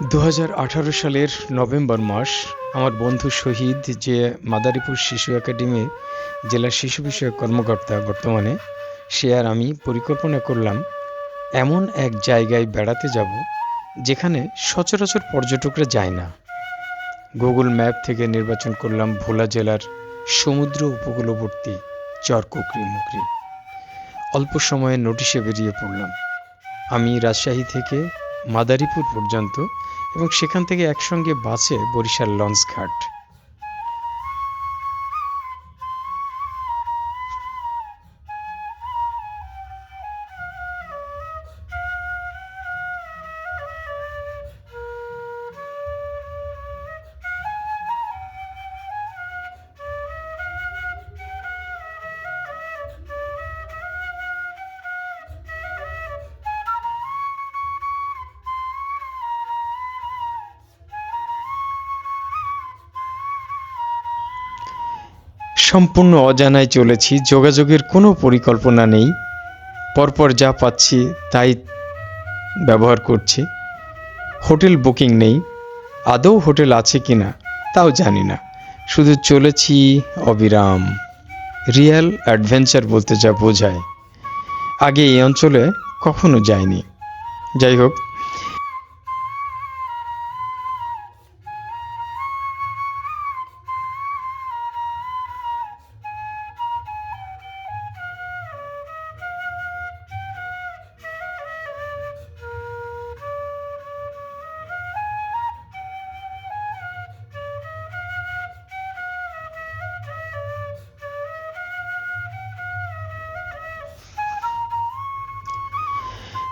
দু হাজার আঠারো সালের নভেম্বর মাস আমার বন্ধু শহীদ যে মাদারীপুর শিশু একাডেমির জেলা শিশু বিষয়ক কর্মকর্তা বর্তমানে, সে আর আমি পরিকল্পনা করলাম এমন এক জায়গায় বেড়াতে যাব যেখানে সচরাচর পর্যটকরা যায় না। গুগল ম্যাপ থেকে নির্বাচন করলাম ভোলা জেলার সমুদ্র উপকূলবর্তী চর কুকরি মুকরি অল্প সময়ে নোটিশে বেরিয়ে পড়লাম। আমি রাজশাহী থেকে মাদারীপুর পর্যন্ত এবং সেখান থেকে একসঙ্গে বাসে বরিশাল লঞ্চঘাট। সম্পূর্ণ অজানায় চলেছি, যোগাযোগের কোনো পরিকল্পনা নেই। পরপর যা পাচ্ছি তাই ব্যবহার করছি। হোটেল বুকিং নেই, আদৌ হোটেল আছে কি না তাও জানি না। শুধু চলেছি অবিরাম। রিয়েল অ্যাডভেঞ্চার বলতে যা বোঝায়। আগে এই অঞ্চলে কখনো যাইনি। যাই হোক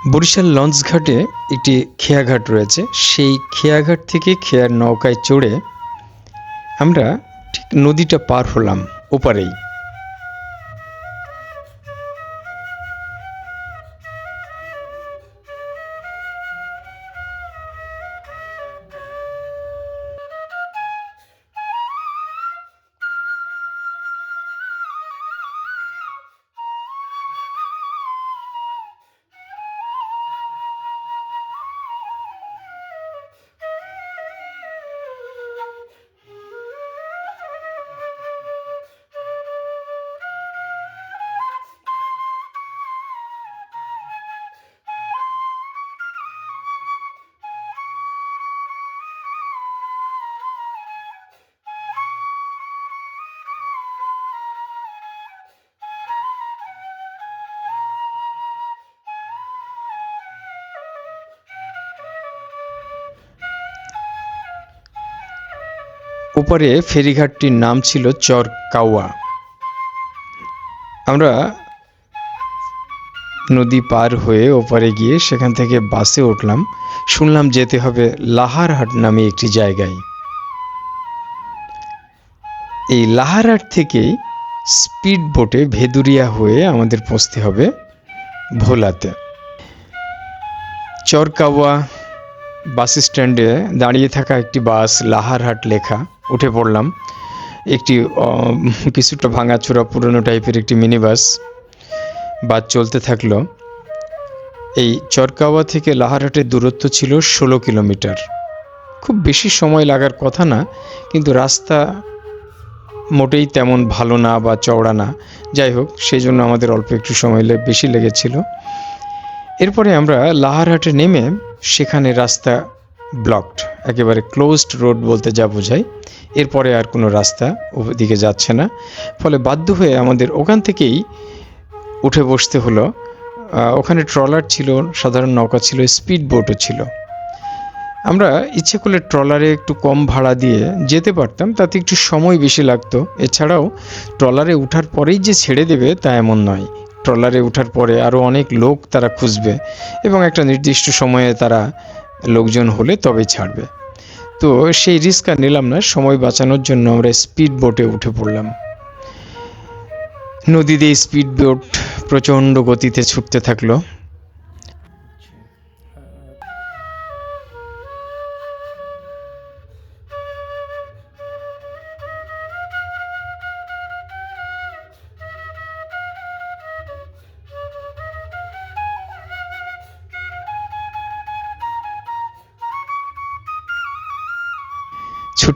বরিশাল লঞ্চঘাটে একটি খেয়াঘাট রয়েছে। সেই খেয়াঘাট থেকে খেয়ার নৌকায় চড়ে আমরা ঠিক নদীটা পার হলাম ওপারেই। ওপারে ফেরিঘাটটির নাম ছিল চর কাওয়া। আমরা নদী পার হয়ে ওপারে গিয়ে সেখান থেকে বাসে উঠলাম। শুনলাম যেতে হবে লাহারহাট নামে একটি জায়গায়। এই লাহারহাট থেকেই স্পিড বোটে ভেদুরিয়া হয়ে আমাদের পৌঁছতে হবে ভোলাতে। চরকাওয়া বাস স্ট্যান্ডে দাঁড়িয়ে থাকা একটি বাস লাহারহাট লেখা। উঠে পড়লাম। একটি কিছুটা ভাঙাচোরা পুরনো টাইপের একটি মিনি বাস বাস চলতে থাকল। এই চরকাওয়া থেকে লাহারহাটের দূরত্ব ছিল ষোলো কিলোমিটার। খুব বেশি সময় লাগার কথা না, কিন্তু রাস্তা মোটেই তেমন ভালো না বা চওড়া না। যাই হোক, সেই জন্য আমাদের অল্প একটু সময় বেশি লেগেছিল। এরপরে আমরা লাহারহাটে নেমে সেখানে রাস্তা ব্লকড একেবারে ক্লোজড রোড বলতে যা বোঝায়। এরপরে আর কোনো রাস্তা ওদিকে যাচ্ছে না। ফলে বাধ্য হয়ে আমাদের ওখান থেকেই উঠে বসতে হলো। ওখানে ট্রলার ছিল, সাধারণ নৌকা ছিল স্পিড বোটও ছিল। আমরা ইচ্ছে করলে ট্রলারে একটু কম ভাড়া দিয়ে যেতে পারতাম, তাতে একটু সময় বেশি লাগতো। এছাড়াও ট্রলারে ওঠার পরেই যে ছেড়ে দেবে তা এমন নয়। ট্রলারে ওঠার পরে আরও অনেক লোক তারা খুঁজবে এবং একটা নির্দিষ্ট সময়ে তারা লোকজন হলে তবেই ছাড়বে। তো সেই রিস্ক আর নিলাম না, সময় বাঁচানোর জন্য আমরা স্পিড বোটে উঠে পড়লাম। নদীতে স্পিড বোট প্রচণ্ড গতিতে ছুটতে থাকল।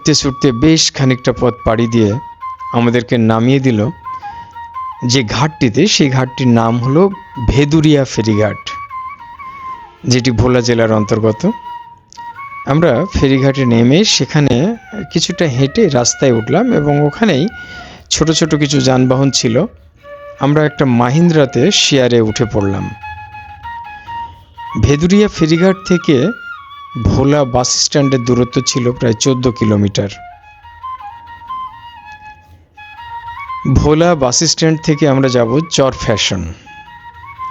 ছুটতে ছুটতে বেশ খানিকটা পথ পাড়ি দিয়ে আমাদেরকে নামিয়ে দিল। যে ঘাটটিতে, সেই ঘাটটির নাম হলো ভেদুরিয়া ফেরিঘাট, যেটি ভোলা জেলার অন্তর্গত। আমরা ফেরিঘাটে নেমে সেখানে কিছুটা হেঁটে রাস্তায় উঠলাম এবং ওখানেই ছোট ছোট কিছু যানবাহন ছিল। আমরা একটা মাহিন্দ্রাতে শেয়ারে উঠে পড়লাম। ভেদুরিয়া ফেরিঘাট থেকে ভোলা বাস স্ট্যান্ডের দূরত্ব ছিল প্রায় চোদ্দ কিলোমিটার। ভোলা বাস স্ট্যান্ড থেকে আমরা যাব চর ফ্যাশন।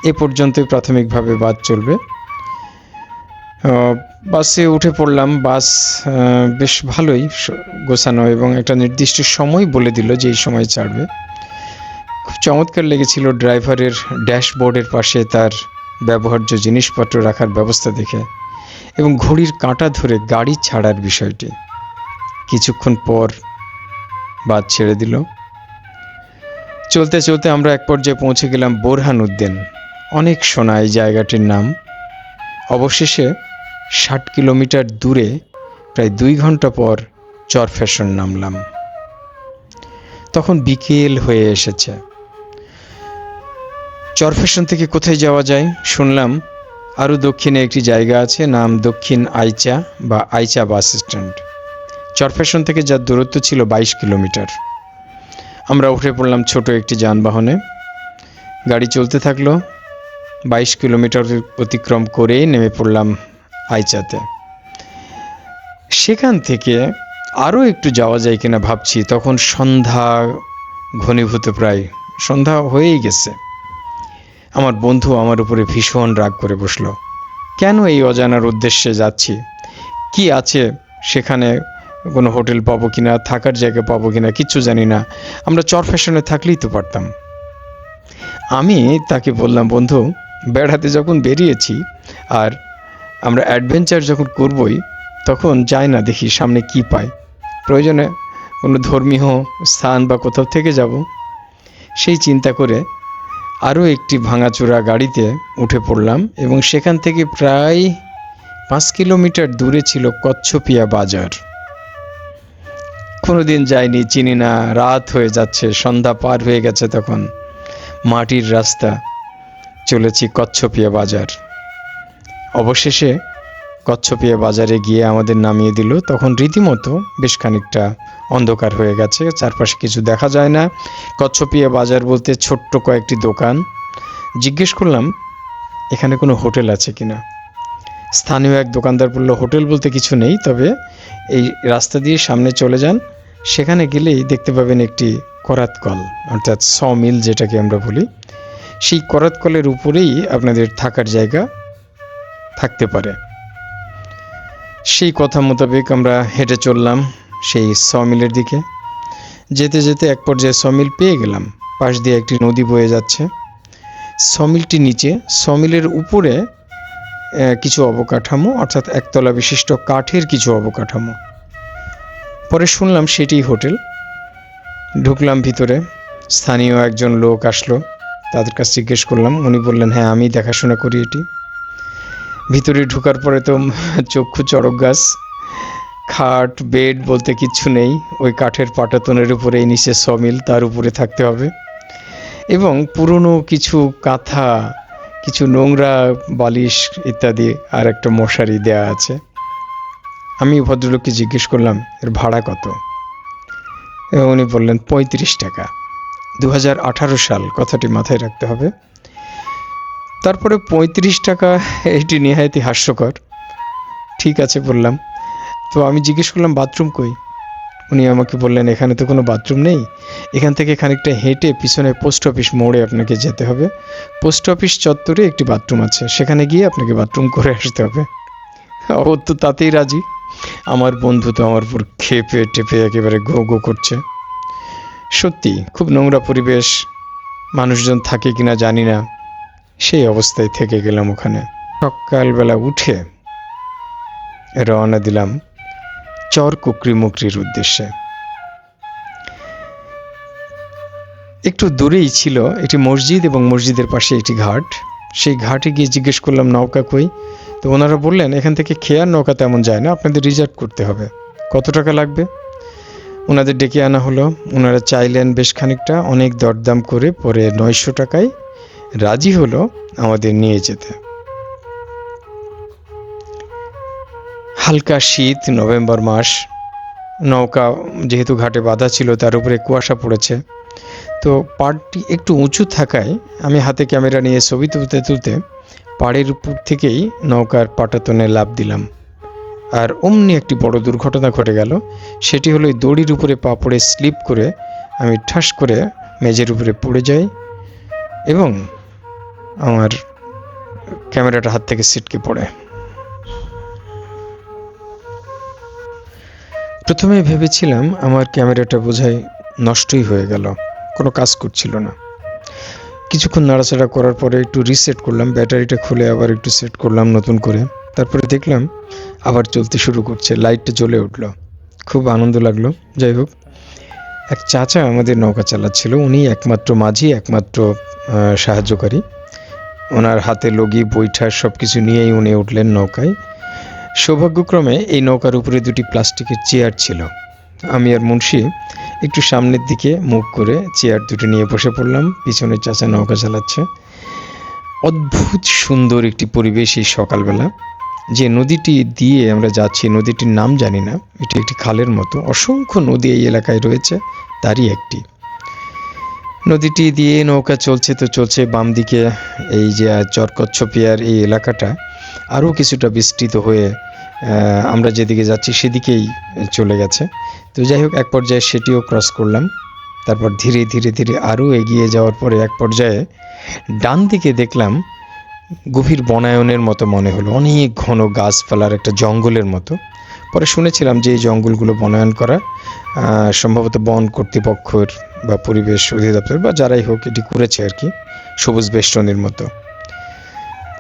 এ পর্যন্তই প্রাথমিকভাবে বাদ চলবে। বাসে উঠে পড়লাম। বাস বেশ ভালোই গোছানো এবং একটা নির্দিষ্ট সময় বলে দিল যে এই সময় ছাড়বে। খুব চমৎকার লেগেছিল ড্রাইভারের ড্যাশবোর্ডের পাশে তার ব্যবহার্য জিনিসপত্র রাখার ব্যবস্থা দেখে। এবং ঘড়ির কাঁটা ধরে গাড়ি ছাড়ার বিষয়টি। কিছুক্ষণ পর বাদ ছেড়ে দিল। চলতে চলতে আমরা এক পর্যায়ে পৌঁছে গেলাম বোরহান উদ্দিন। অনেক শোনা এই জায়গাটির নাম। অবশেষে ষাট কিলোমিটার দূরে প্রায় দুই ঘণ্টা পর চর ফ্যাশন নামলাম। তখন বিকেল হয়ে এসেছে। চর ফ্যাশন থেকে কোথায় যাওয়া যায় শুনলাম আরও দক্ষিণে একটি জায়গা আছে, নাম দক্ষিণ আইচা বা আইচা বাস স্ট্যান্ড। চর ফ্যাশন থেকে যার দূরত্ব ছিল বাইশ কিলোমিটার। আমরা উঠে পড়লাম ছোট একটি যানবাহনে। গাড়ি চলতে থাকল। বাইশ কিলোমিটার অতিক্রম করে নেমে পড়লাম আইচাতে। সেখান থেকে আরও একটু যাওয়া যায় কিনা ভাবছি, তখন সন্ধ্যা ঘনীভূত প্রায়, সন্ধ্যা হয়েই গেছে। আমার বন্ধু আমার উপরে ভীষণ রাগ করে বসল। কেন এই অজানার উদ্দেশ্যে যাচ্ছি? কি আছে? সেখানে কোনো হোটেল পাবো কিনা? থাকার জায়গা পাবো কিনা? কিচ্ছু জানি না। আমরা চর ফ্যাশনে থাকলেই তো পারতাম। আমি তাকে বললাম, বন্ধু বেড়াতে যখন বেরিয়েছি আর আমরা অ্যাডভেঞ্চার যখন করবই, তখন যাই না দেখি সামনে কি পাই। প্রয়োজনে কোনো ধর্মীয় স্থান বা কোথাও থেকে যাব। সেই চিন্তা করে আরও একটি ভাঙাচোরা গাড়িতে উঠে পড়লাম এবং সেখান থেকে প্রায় পাঁচ কিলোমিটার দূরে ছিল কচ্ছপিয়া বাজার। কোনোদিন যায়নি চিনি না, রাত হয়ে যাচ্ছে, সন্ধ্যা পার হয়ে গেছে তখন। মাটির রাস্তা, চলেছি কচ্ছপিয়া বাজার। অবশেষে কচ্ছপিয়া বাজারে গিয়ে আমাদের নামিয়ে দিল। তখন রীতিমতো বেশ খানিকটা অন্ধকার হয়ে গেছে, চারপাশে কিছু দেখা যায় না। কচ্ছপিয়া বাজার বলতে ছোট্ট কয়েকটি দোকান। জিজ্ঞেস করলাম, এখানে কোনো হোটেল আছে কিনা? স্থানীয় এক দোকানদার বলল, হোটেল বলতে কিছু নেই, তবে এই রাস্তা দিয়ে সামনে চলে যান। সেখানে গেলেই দেখতে পাবেন একটি করাত কল, অর্থাৎ স মিল যেটাকে আমরা বলি। সেই করাত কলের উপরেই আপনাদের থাকার জায়গা থাকতে পারে। সেই কথা মোতাবেক আমরা হেঁটে চললাম সেই স মিলের দিকে। যেতে যেতে এক পর্যায়ে সমিল পেয়ে গেলাম। পাশ দিয়ে একটি নদী বয়ে যাচ্ছে। সমিলটি নিচে। সমিলের উপরে কিছু অবকাঠামো, অর্থাৎ একতলা বিশিষ্ট কাঠের কিছু অবকাঠামো। পরে শুনলাম সেটি হোটেল। ঢুকলাম ভিতরে। স্থানীয় একজন লোক আসলো। তাদের কাছে জিজ্ঞেস করলাম। উনি বললেন হ্যাঁ আমি দেখাশোনা করি এটি। ভিতরে ঢোকার পরে তো চক্ষু চড়ক গাছ, খাট, বেড বলতে কিচ্ছু নেই, ওই কাঠের পাটাতনের উপরে নিচে সমিল, তার উপরে থাকতে হবে। এবং পুরনো কিছু কাঁথা, কিছু নোংরা বালিশ ইত্যাদি আর একটা মশারি দেয়া আছে। আমি ভদ্রলোককে জিজ্ঞেস করলাম, এর ভাড়া কত? এবং উনি বললেন, পঁয়ত্রিশ টাকা। দু হাজার আঠারো সাল, কথাটি মাথায় রাখতে হবে। তারপরে পঁয়ত্রিশ টাকা, এটি নেহায়তি হাস্যকর। ঠিক আছে বললাম। তো আমি জিজ্ঞেস করলাম, বাথরুম কই? উনি আমাকে বললেন, এখানে তো কোনো বাথরুম নেই। এখান থেকে খানিকটা হেঁটে পিছনে পোস্ট অফিস মোড়ে আপনাকে যেতে হবে। পোস্ট অফিস চত্বরে একটি বাথরুম আছে। সেখানে গিয়ে আপনাকে বাথরুম করে আসতে হবে। ও তো তাতেই রাজি। আমার বন্ধু তো আমার উপর খেপে টেপে একেবারে গো গো করছে। সত্যি, খুব নোংরা পরিবেশ। মানুষজন থাকে কিনা জানি না। সেই অবস্থায় থেকে গেলাম ওখানে। সকালবেলা উঠে রওনা দিলাম চর কুকরি মুকরির উদ্দেশ্যে। একটু দূরেই ছিল একটি মসজিদ এবং মসজিদের পাশে একটি ঘাট। সেই ঘাটে গিয়ে জিজ্ঞেস করলাম, নৌকা কই? তো ওনারা বললেন, এখান থেকে খেয়ার নৌকা তেমন যায় না, আপনাদের রিজার্ভ করতে হবে। কত টাকা লাগবে? ওনাদের ডেকে আনা হলো। ওনারা চাইলেন বেশ খানিকটা, অনেক দরদাম করে পরে নয়শো টাকায় রাজি হলো আমাদের নিয়ে যেতে। হালকা শীত, নভেম্বর মাস, নৌকা যেহেতু ঘাটে বাঁধা ছিল, তার উপরে কুয়াশা পড়েছে। তো পাড়টি একটু উঁচু থাকায় আমি হাতে ক্যামেরা নিয়ে ছবি তুলতে তুলতে পাড়ের উপর থেকেই নৌকার পাটাতনে লাভ দিলাম। আর অমনি একটি বড় দুর্ঘটনা ঘটে গেল। সেটি হলো দড়ির উপরে পা পড়ে স্লিপ করে আমি ঠাস করে মেঝের উপরে পড়ে যাই এবং আমার ক্যামেরাটা হাত থেকে ছিটকে পড়ে। প্রথমে ভেবেছিলাম আমার ক্যামেরাটা বোধহয় নষ্টই হয়ে গেল, কোনো কাজ করছিল না। কিছুক্ষণ নাড়াচাড়া করার পরে একটু রিসেট করলাম, ব্যাটারিটা খুলে আবার একটু সেট করলাম নতুন করে। তারপরে দেখলাম আবার চলতে শুরু করছে লাইটটা জ্বলে উঠল। খুব আনন্দ লাগল। যাই হোক, এক চাচা আমাদের নৌকা চালাচ্ছিল উনি একমাত্র মাঝি, একমাত্র সাহায্যকারী। ওনার হাতে লগি, বৈঠা সব কিছু নিয়েই উনি উঠলেন নৌকায়। সৌভাগ্যক্রমে এই নৌকার উপরে দুটি প্লাস্টিকের চেয়ার ছিল। আমি আর মুন্সি একটু সামনের দিকে মুখ করে চেয়ার দুটো নিয়ে বসে পড়লাম, পিছনে চাচা নৌকা চালাচ্ছে। অদ্ভুত সুন্দর একটি পরিবেশ এই সকালবেলা। যে নদীটি দিয়ে আমরা যাচ্ছি, নদীটির নাম জানি না, এটি একটি খালের মতো। অসংখ্য নদী এই এলাকায় রয়েছে, তারই একটি। নদীটি দিয়ে নৌকা চলছে তো চলছে বাম দিকে এই যে চরকচ্ছপিয়ার এই এলাকাটা। আরও কিছুটা বিস্তৃত হয়ে আমরা যেদিকে যাচ্ছি সেদিকেই চলে গেছে। তো যাই হোক, এক পর্যায়ে সেটিও ক্রস করলাম। তারপর ধীরে ধীরে ধীরে আরও এগিয়ে যাওয়ার পরে এক পর্যায়ে ডান দিকে দেখলাম গভীর বনায়নের মতো মনে হলো। অনেক ঘন গাছপালার একটা জঙ্গলের মতো। পরে শুনেছিলাম যে এই জঙ্গলগুলো বনায়ন করা সম্ভবত বন কর্তৃপক্ষের বা পরিবেশ অধিদপ্তর বা যারাই হোক, এটি করেছে আর কি, সবুজ বেষ্টনীর মতো।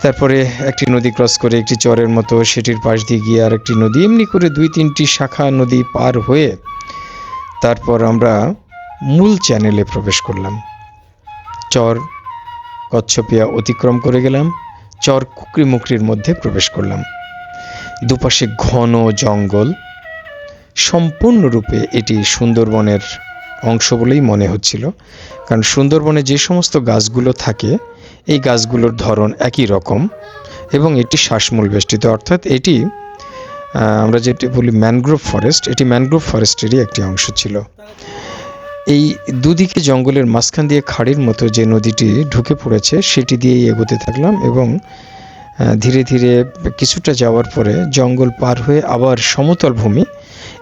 তারপরে একটি নদী ক্রস করে একটি চরের মতো সেটির পাশ দিয়ে গিয়ে আর একটি নদী, এমনি করে দুই তিনটি শাখা নদী পার হয়ে তারপর আমরা মূল চ্যানেলে প্রবেশ করলাম। চর, কচ্ছপিয়া অতিক্রম করে গেলাম, চর কুকরি মুকরির মধ্যে প্রবেশ করলাম। দুপাশে ঘন জঙ্গল, সম্পূর্ণরূপে এটি সুন্দরবনের অংশ বলেই মনে হচ্ছিল। কারণ সুন্দরবনে যে সমস্ত গাছগুলো থাকে, এই গাছগুলোর ধরন একই রকম এবং এটি শ্বাসমূল বেষ্টিত। অর্থাৎ এটি আমরা যেটি বলি ম্যানগ্রোভ ফরেস্ট, এটি ম্যানগ্রোভ ফরেস্টেরই একটি অংশ ছিল। এই দুদিকে জঙ্গলের মাঝখান দিয়ে খাড়ির মতো যে নদীটি ঢুকে পড়েছে, সেটি দিয়েই এগোতে থাকলাম এবং ধীরে ধীরে কিছুটা যাওয়ার পরে জঙ্গল পার হয়ে আবার সমতল ভূমি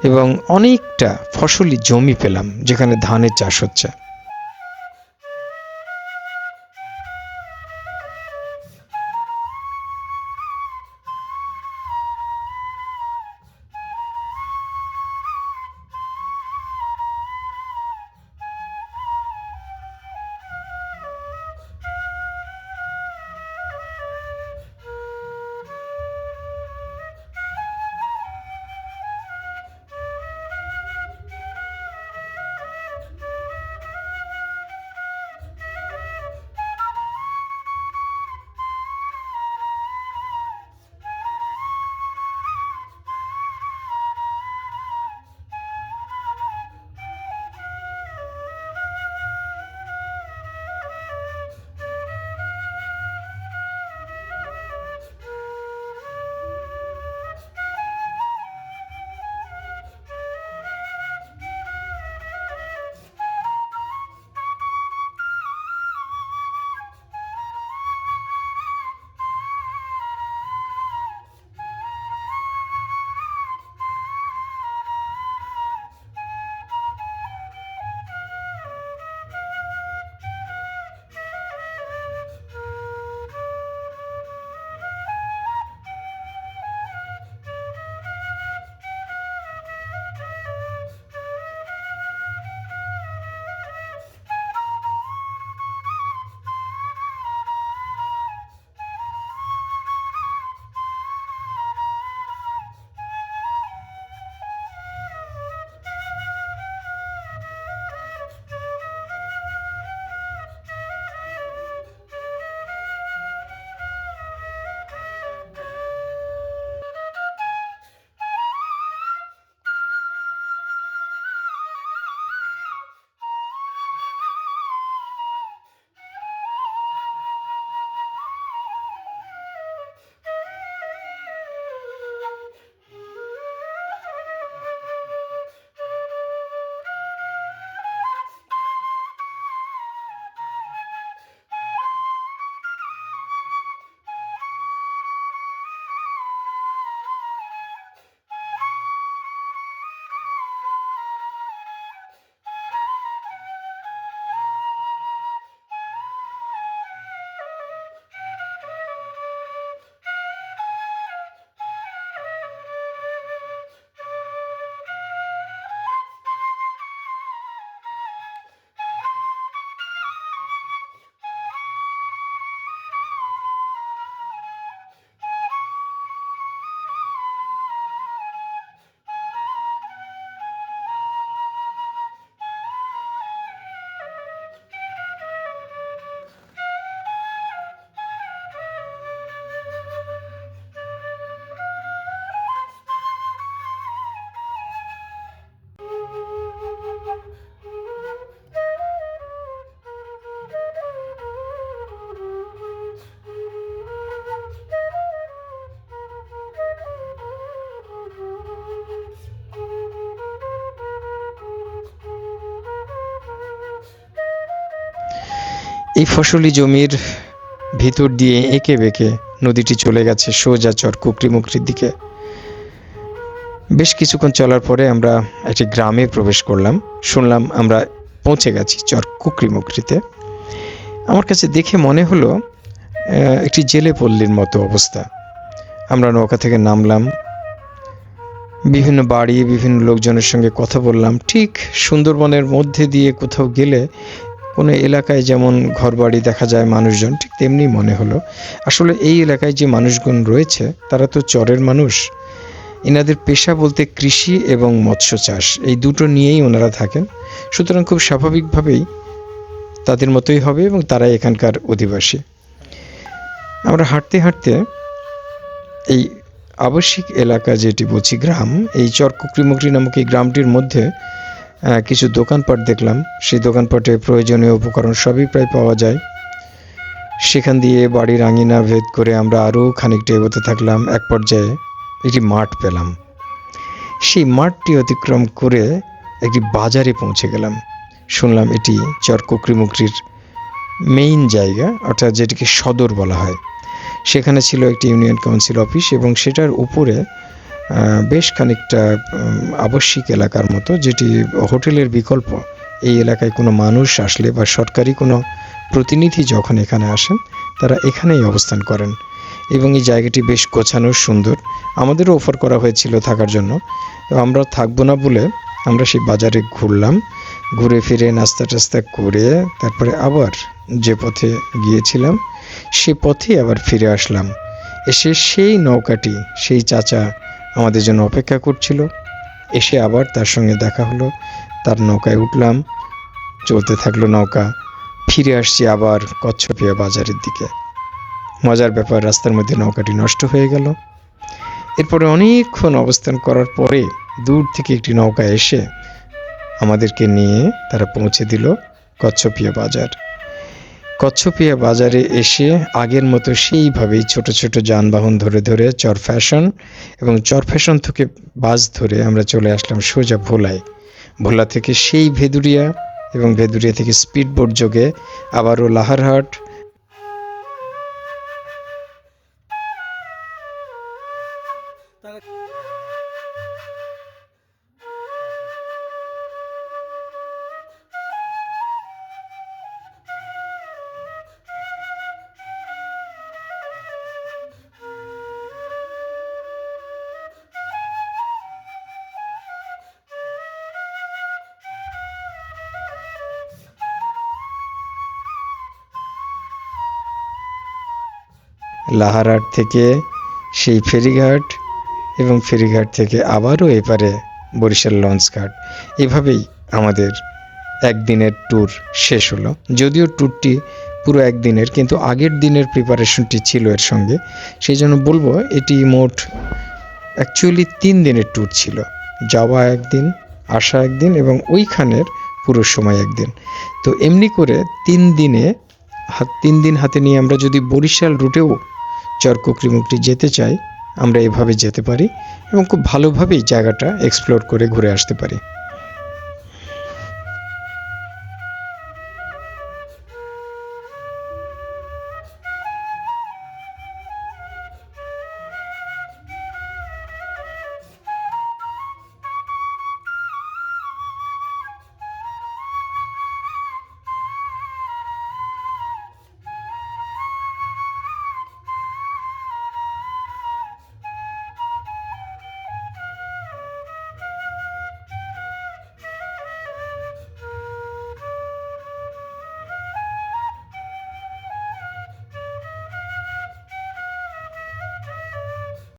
এবং অনেকটা ফসলি জমি পেলাম, যেখানে ধানের চাষ হচ্ছে। এই ফসলি জমির ভিতর দিয়ে এঁকে বেঁকে নদীটি চলে গেছে সোজা চর কুকরি মুকরির দিকে। বেশ কিছুক্ষণ চলার পরে আমরা একটি গ্রামে প্রবেশ করলাম। শুনলাম আমরা পৌঁছে গেছি চর কুকরি মুকরিতে। আমার কাছে দেখে মনে হলো একটি জেলে পল্লীর মতো অবস্থা। আমরা নৌকা থেকে নামলাম। বিভিন্ন বাড়ি, বিভিন্ন লোকজনের সঙ্গে কথা বললাম। ঠিক সুন্দরবনের মধ্যে দিয়ে কোথাও গেলে কোনো এলাকায় যেমন ঘরবাড়ি দেখা যায় মানুষজন, ঠিক তেমনি মনে হলো। আসলে এই এলাকায় যে মানুষজন রয়েছে, তারা তো চরের মানুষ। এনাদের পেশা বলতে কৃষি এবং মৎস্য চাষ, এই দুটো নিয়েই ওনারা থাকেন। সুতরাং খুব স্বাভাবিকভাবেই তাদের মতোই হবে এবং তারাই এখানকার অধিবাসী। আমরা হাঁটতে হাঁটতে এই আবাসিক এলাকা যেটি বলছি, গ্রাম, এই চরকুকরিমুকরি নামক এই গ্রামটির মধ্যে কিছু দোকানপাট দেখলাম। সেই দোকানপাটে প্রয়োজনীয় উপকরণ সবই প্রায় পাওয়া যায়। সেখান দিয়ে বাড়ির আঙিনা ভেদ করে আমরা আরও খানিকটা এগোতে থাকলাম। এক পর্যায়ে একটি মাঠ পেলাম। সেই মাঠটি অতিক্রম করে একটি বাজারে পৌঁছে গেলাম। শুনলাম এটি চরকুকরিমুকরির মেইন জায়গা, অর্থাৎ যেটিকে সদর বলা হয়। সেখানে ছিল একটি ইউনিয়ন কাউন্সিল অফিস এবং সেটার উপরে বেশ খানিকটা আবশ্যিক এলাকার মতো, যেটি হোটেলের বিকল্প। এই এলাকায় কোনো মানুষ আসলে বা সরকারি কোনো প্রতিনিধি যখন এখানে আসেন, তারা এখানেই অবস্থান করেন। এবং এই জায়গাটি বেশ গোছানো, সুন্দর। আমাদেরও অফার করা হয়েছিল থাকার জন্য। আমরা থাকব না বলে আমরা সেই বাজারে ঘুরলাম। ঘুরে ফিরে নাস্তা টাস্তা করে তারপরে আবার যে পথে গিয়েছিলাম, সে পথে আবার ফিরে আসলাম। এসে সেই নৌকাটি, সেই চাচা আমাদের জন্য অপেক্ষা করছিল। এসে আবার তার সঙ্গে দেখা হলো। তার নৌকায় উঠলাম। চলতে থাকল নৌকা। ফিরে আসছি আবার কচ্ছপিয়া বাজারের দিকে। মজার ব্যাপার, রাস্তার মধ্যে নৌকাটি নষ্ট হয়ে গেল। এরপরে অনেকক্ষণ অবস্থান করার পরে দূর থেকে একটি নৌকা এসে আমাদেরকে নিয়ে তারা পৌঁছে দিল কচ্ছপিয়া বাজার। কচ্ছপিয়া বাজারে এসে আগের মতো সেইভাবেই ছোট ছোট যানবাহন ধরে ধরে চর ফ্যাশন এবং চর ফ্যাশন থেকে বাস ধরে আমরা চলে আসলাম সোজা ভোলায়। ভোলা থেকে সেই ভেদুরিয়া এবং ভেদুরিয়া থেকে স্পিডবোট যোগে আবারও লাহারহাট লাহারহাট থেকে, সেই ফেরিঘাট এবং ফেরিঘাট থেকে আবারও এপারে বরিশাল লঞ্চ ঘাট। এভাবেই আমাদের একদিনের ট্যুর শেষ হলো। যদিও ট্যুরটি পুরো একদিনের, কিন্তু আগের দিনের প্রিপারেশনটি ছিল এর সঙ্গে। সেই জন্য বলব, এটি মোট অ্যাকচুয়ালি তিন দিনের ট্যুর ছিল। যাওয়া একদিন, আসা একদিন এবং ওইখানের পুরো সময় একদিন। তো এমনি করে তিন দিনে, তিন দিন হাতে নিয়ে আমরা যদি বরিশাল রুটেও চরকুকরিমুকরি যেতে চাই, আমরা এভাবে যেতে পারি এবং খুব ভালোভাবেই জায়গাটা এক্সপ্লোর করে ঘুরে আসতে পারি।